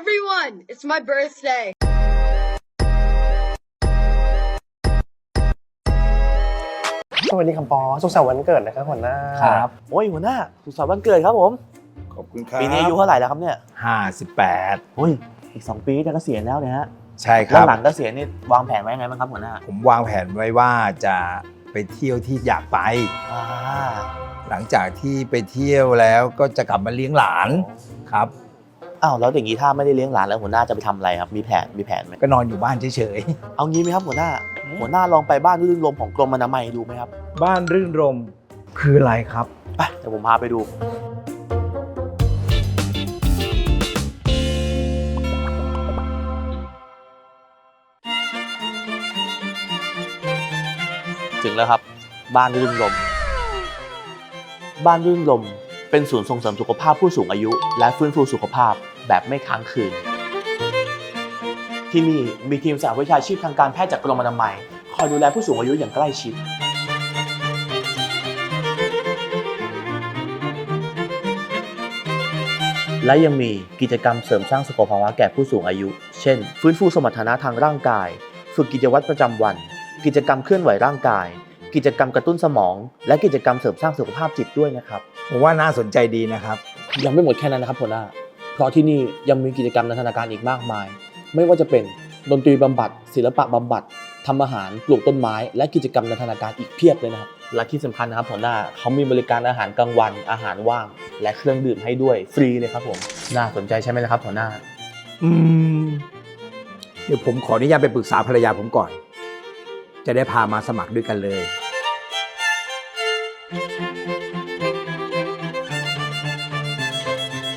everyone, it's my birthday. สวัสดีครับปอสุขสันต์วันเกิดนะครับหัวหน้าครับ โอ้ยหัวหน้าสุขสันต์วันเกิดครับผม ขอบคุณครับปีนี้อายุเท่าไหร่แล้วครับเนี่ยห้าสิบแปดโอ้ยอีก2ปีจะเกษียณแล้วเนี่ยฮะใช่คแล้รัวบ หลังเกษียณนี่วางแผนไว้ยังไงบ้างครับหัวหน้าผมวางแผนไว้ว่าจะไปเที่ยวที่อยากไป อ่าหลังจากที่ไปเที่ยวแล้วก็จะกลับมาเลี้ยงหลานครับ อ้าวแล้วอย่างนี้ถ้าไม่ได้เลี้ยงหลานแล้วหัวหน้าจะไปทำอะไรครับมีแผนมีแผนไหมก็นอนอยู่บ้านเฉยเอางี้ไหมครับหัวหน้า หัวหน้าลองไปบ้านรื่นรมของกรมอนามัยดูไหมครับๆ บ้านรื่นรมคืออะไรครับ ไปเดี๋ยวผมพาไปดู ถึงแล้วครับ บ้านรื่นรมบ้านรื่นรม เป็นศูนย์ส่งเสริมสุขภาพผู้สูงอายุ และฟื้นฟูสุขภาพแบบไม่ค้างคืน ที่นี่มีทีมสาวิชาชีพทางการแพทย์จากกรมอนามัยคอยดูแลผู้สูงอายุอย่างใกล้ชิด และยังมีกิจกรรมเสริมสร้างสุขภาวะแก่ผู้สูงอายุ เช่น ฟื้นฟูสมรรถนะทางร่างกาย ฝึกกิจวัตรประจำวัน กิจกรรมเคลื่อนไหวร่างกาย กิจกรรมกระตุ้นสมอง และกิจกรรมเสริมสร้างสุขภาพจิตด้วยนะครับ ผมว่าน่าสนใจดีนะครับ ยังไม่หมดแค่นั้นนะครับหัวหน้า เพราะที่นี่ยังมีกิจกรรมนันทนาการอีกมากมาย ไม่ว่าจะเป็นดนตรีบำบัด ศิลปะบำบัดทำอาหารปลูกต้นไม้ และกิจกรรมนันทนาการอีกเพียบเลยนะครับและที่สำคัญนะครับหัวหน้าเขามีบริการอาหารกลางวัน อาหารว่าง และเครื่องดื่มให้ด้วยฟรีเลยครับผมน่าสนใจใช่ไหมล่ะครับหัวหน้า อืมเดี๋ยวผมขออนุญาตไปปรึกษาภรรยาผมก่อน จะได้พามาสมัครด้วยกันเลย